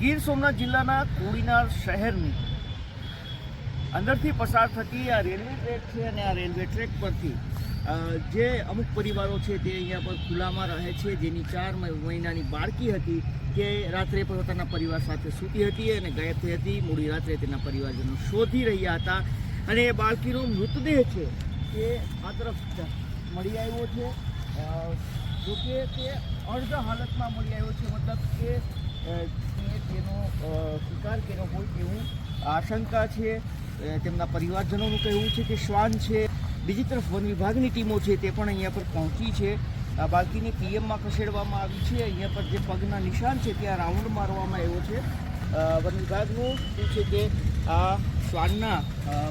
ગીર સોમનાથ જિલ્લાના કોડીનાર શહેરની અંદરથી પસાર થતી આ રેલવે ટ્રેક છે અને આ રેલવે ટ્રેક પરથી જે અમુક પરિવારો છે તે અહીંયા પર ખુલ્લામાં રહે છે. જેની ચાર મહિનાની બાળકી હતી તે રાત્રે પોતાના પરિવાર સાથે સૂતી હતી અને ગાયબ થઈ હતી. મોડી રાત્રે તેના પરિવારજનો શોધી રહ્યા હતા. અને એ બાળકીનો મૃતદેહ છે તે આ તરફ મળી આવ્યો છે. જોકે તે અર્ધ હાલતમાં મળી આવ્યો છે. મતલબ કે તેનો સ્વીકાર કર્યો હોય તેવું આશંકા છે. તેમના પરિવારજનોનું કહેવું છે કે શ્વાન છે. બીજી તરફ વન વિભાગની ટીમો છે તે પણ અહીંયા પર પહોંચી છે. આ બાળકીને પીએમમાં ખસેડવામાં આવી છે. અહીંયા પર જે પગના નિશાન છે ત્યાં રાઉન્ડ મારવામાં આવ્યો છે. વન વિભાગનું શું છે કે આ શ્વાનના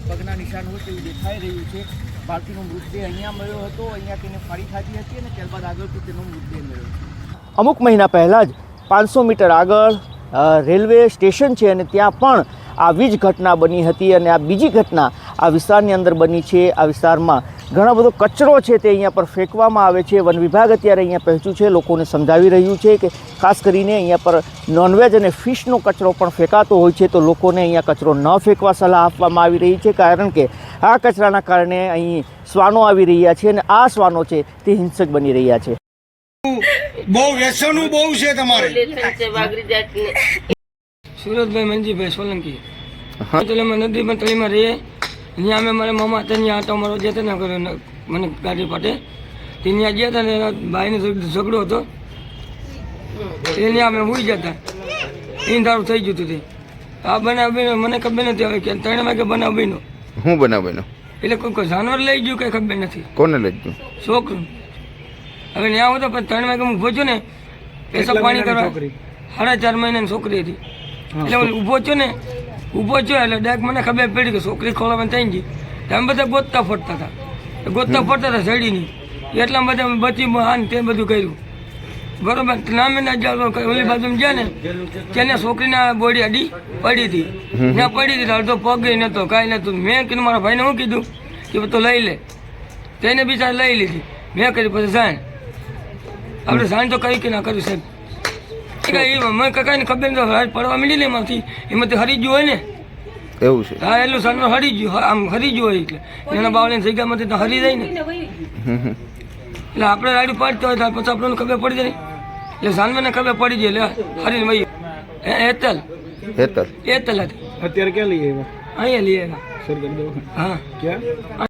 પગના નિશાન હોય તેવું દેખાઈ રહ્યું છે. બાળકીનો મૃતદેહ અહીંયા મળ્યો હતો. અહીંયા તેને ફાડી ખાધી હતી અને ત્યારબાદ આગળ તેનો મૃતદેહ મળ્યો અમુક મહિના પહેલાં જ પાંચસો મીટર આગળ રેલવે સ્ટેશન છે અને ત્યાં પણ આવી જ ઘટના બની હતી અને આ બીજી ઘટના આ વિસ્તારની અંદર બની છે. આ વિસ્તારમાં ઘણો બધો કચરો છે તે અહીંયા પર ફેંકવામાં આવે છે. વન વિભાગ અત્યારે અહીંયા પહોંચ્યું છે. લોકોને સમજાવી રહ્યું છે કે ખાસ કરીને અહીંયા પર નોનવેજ અને ફિશનો કચરો પણ ફેંકાતો હોય છે તો લોકોને અહીંયા કચરો ન ફેંકવા સલાહ આપવામાં આવી રહી છે. કારણ કે આ કચરાના કારણે અહીં શ્વાનો આવી રહ્યા છે અને આ શ્વાનો છે તે હિંસક બની રહ્યા છે. બહુ વ્યસનું બહુ છે તમારે. સુરતભાઈ મંજીભાઈ સોલંકી. તળીમાં નદીમાં તળીમાં રહીએ. ત્યાં અમે મારા મામા હતા ત્યાં આટો મારો જતા ને કર્યો મને ગાડી પાટે. ત્યાં ગયા હતા ને એના ભાઈનો ઝઘડો હતો. એને અમે હોઈ જતા. એ દારૂ થઈ ગયું હતું તે. આ બનાવ બન્યો મને ખબર નથી હવે કે ત્રણ વાગે બનાવ બન્યો. હું બનાવ બન્યો? એટલે કોઈ કોઈ જાનવર લઈ ગયું કઈ ખબર નથી? કોને લઈ ગયું? છોકરું. હવે ત્યાં હોતો પણ ત્રણ વાગે હું છું ને પેશાબ પાણી કરવા. સાડા ચાર મહિનાની છોકરી હતી. એટલે હું ઊભો છું ને ઊભો છું એટલે ડાયરેક્ટ મને ખબર પડી કે છોકરી ખોલાવાની થઈ ગઈ. અમે બધા ગોતતા ફરતા હતા. ગોતતા ફરતા હતા સડીની એટલા બધા બચી હા તે બધું કર્યું. બરોબર? નામે ના જાવ ઓલી બાજુ ગયા ને તેને છોકરીના બોડી અડી પડી હતી. ત્યાં પડી હતી અડધો પગ નતો કાંઈ નતું. મેં કીધું મારા ભાઈને હું કીધું કે તો લઈ લે. તેને બિચાર લઈ લીધી. મેં કરી પછી જાણ આપણે જાણ તો કઈ કે ના કર્યું સાહેબ. મને કાંઈ ખબર નહીં રાત પડવા મળી ને એમાંથી એમાંથી હરી ગયું હોય ને? એવું છે. હા એટલું સાંજમાં હરી ગયું આમ હરી ગયું હોય એટલે. એના બાવળીની જગ્યામાંથી તો હરી જાય ને. એટલે આપણે રાડું પાડતા હોય તો પછી આપણને ખબર પડી જાય એટલે સાંજમાં ખબર પડી જાય એટલે હરીને વહી. એતલ હેતલ. એતલ હતી અત્યારે ક્યાં લઈએ આવ્યા? અહીંયા લઈએ આવ્યા. હા. ક્યાં?